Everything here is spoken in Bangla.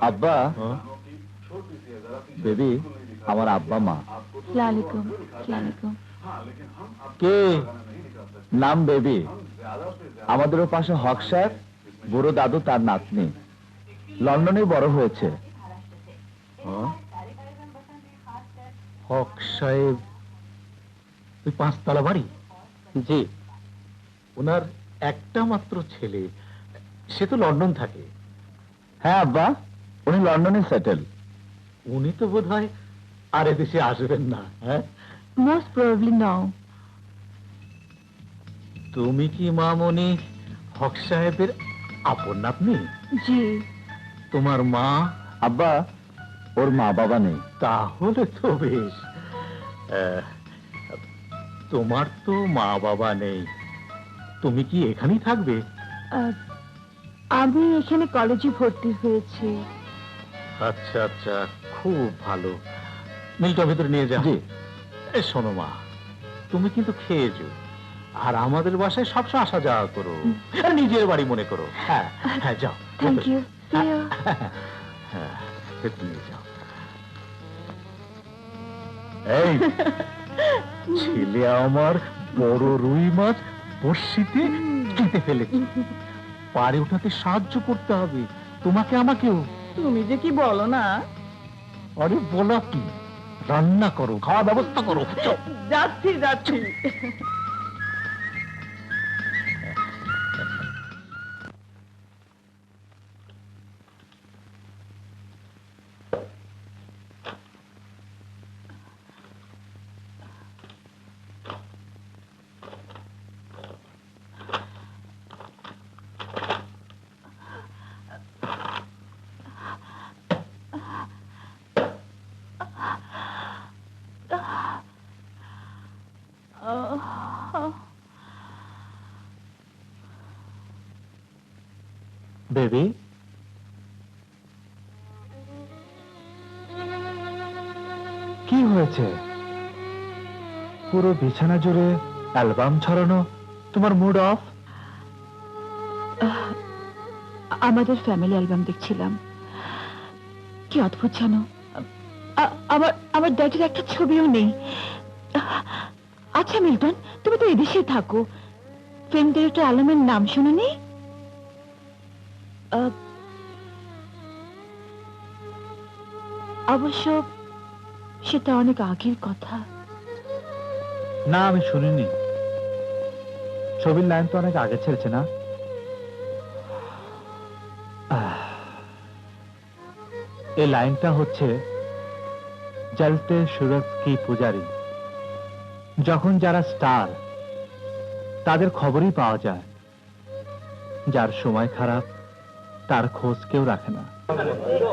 আব্বা বেবি আমার আব্বা মা কে নাম বেবি আমাদের পাশে হক সাহেব বুড়ো দাদু তার নাতনি। লন্ডনে বড় হয়েছে। হক সাহেব পাঁচতলা বাড়ি? জি। ওনার একটা মাত্র ছেলে। সে তো লন্ডন থাকে। হ্যাঁ আব্বা উনি লন্ডনে সেটেল উনি তো বোধ হয় আর এদেশে আসবেন না হ্যাঁ? মোস্ট প্রবাবলি নাও তুমি কি মামনি হক সাহেবের আপন নাতনি? জি। তোমার মা? আব্বা ওর মা বাবা নেই। তাহলে তো বেশ। আহ, তোমার তো মা বাবা নেই। তুমি কি এখানেই থাকবে? আমি এখানে কলেজে ভর্তি হয়েছি। আচ্ছা আচ্ছা খুব ভালো। মিলটা ভেতরে নিয়ে যা। জি। এ, শোনো মা তুমি কিন্তু খেয়েছো। আর আমাদের বাসায় সবসময় আসা যাওয়া করো। নিজের বাড়ি মনে করো। হ্যাঁ হ্যাঁ যাও। থ্যাংক ইউ হ্যাঁ নিয়ে যাও। এই ছেলে আমার বড় রুই মাছ বর্ষিতে কেটে ফেলেছে। পারে ওঠাতে সাহায্য করতে হবে। তোমাকে আমাকেও। তুমি যে কি বলো না? আরে বলা কি? রান্না করো খাওয়া ব্যবস্থা করো। যাচ্ছি যাচ্ছি। বেবি কি হয়েছে? পুরো বিছানা জুড়ে অ্যালবাম ছড়ানো। তোমার মুড অফ আমাদের ফ্যামিলি অ্যালবাম দেখছিলাম। কি অদ্ভুত জানো? আমার আমার ড্যাডির একটা ছবিও নেই। আচ্ছা মিল্টন, তুমি তো এদেশে থাকো। ডিরেক্টর আলমের নাম শুনুনি? অবশ্য সেটা অনেক আগের কথা। না, আমি শুনিনি। ছবির লাইন তো অনেক আগে ছেড়েছে, না? এই লাইনটা হচ্ছে, জলতে সুরজ কি পূজারি। যখন যারা স্টার, তাদের খবরই পাওয়া যায়। যার সময় খারাপ, তার খোঁজ কেউ রাখে না।